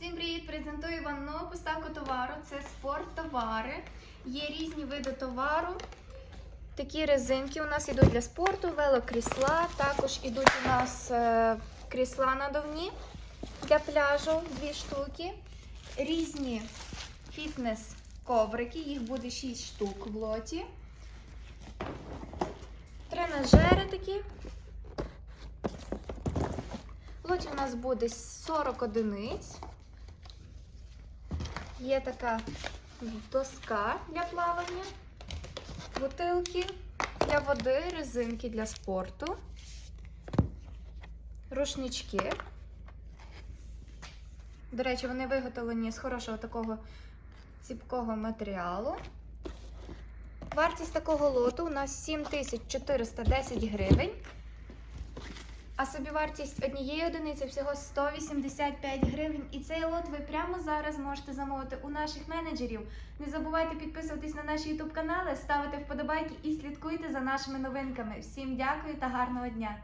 Всім привіт! Презентую вам нову поставку товару. Це спорттовари. Є різні види товару. Такі резинки у нас йдуть для спорту, велокрісла. Також йдуть у нас е, крісла надувні для пляжу, дві штуки. Різні фітнес-коврики, їх буде 6 штук в лоті. Тренажери такі. В лоті у нас буде 40 одиниць. Є така доска для плавання, бутилки для води, резинки для спорту, рушнички. До речі, вони виготовлені з хорошого такого ціпкого матеріалу. Вартість такого лоту у нас 7410 гривень. А собівартість однієї одиниці всього 185 гривень. І цей лот ви прямо зараз можете замовити у наших менеджерів. Не забувайте підписуватись на наші YouTube канали, ставити вподобайки і слідкуйте за нашими новинками. Всім дякую та гарного дня!